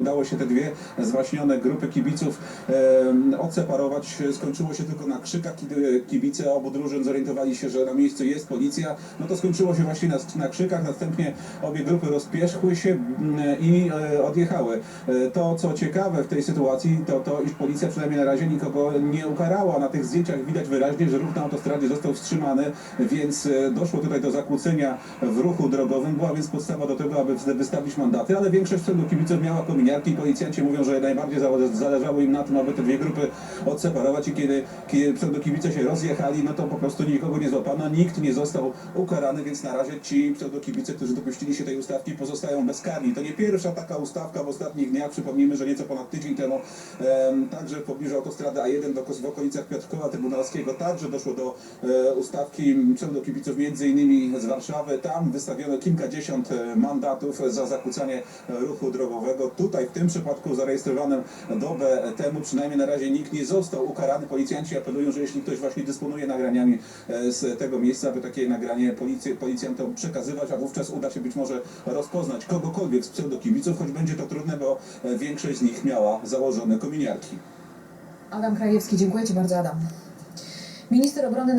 Udało się te dwie zwaśnione grupy kibiców e, odseparować. Skończyło się tylko na krzykach, kiedy kibice obu drużyn zorientowali się, że na miejscu jest policja. No to skończyło się właśnie na, na krzykach. Następnie obie grupy rozpierzchły się mm, i e, odjechały. E, to, co ciekawe w tej sytuacji, to to, iż policja przynajmniej na razie nikogo nie ukarała. Na tych zdjęciach widać wyraźnie, że ruch na autostradzie został wstrzymany, więc e, doszło tutaj do zakłócenia w ruchu drogowym. Była więc podstawa do tego, aby wystawić mandaty, ale większość wtedy kibiców miała kominiarki i policjanci mówią, że najbardziej zale- zależało im na tym, aby te dwie grupy odseparować i kiedy, kiedy pseudokibice się rozjechali, no to po prostu nikogo nie złapano, nikt nie został ukarany, więc na razie ci pseudokibice, którzy dopuścili się tej ustawki pozostają bezkarni. To nie pierwsza taka ustawka w ostatnich dniach, przypomnijmy, że nieco ponad tydzień temu em, także w pobliżu autostrady A1 do, w okolicach Piotrkowa Trybunalskiego także doszło do e, ustawki pseudokibiców między innymi z Warszawy. Tam wystawiono kilkadziesiąt e, mandatów za zakłócanie ruchu drogowego. Tutaj w tym przypadku zarejestrowanym dobę temu przynajmniej na razie nikt nie został ukarany. Policjanci apelują, że jeśli ktoś właśnie dysponuje nagraniami e, z tego miejsca, aby takie nagranie policji, policjantom przekazywać, a wówczas uda się być może rozpoznać kogokolwiek z pseudokibiców, choć będzie to trudne, bo e, większość z nich miała założone kominiarki. Adam Krajewski, dziękuję Ci bardzo, Adam. Minister obrony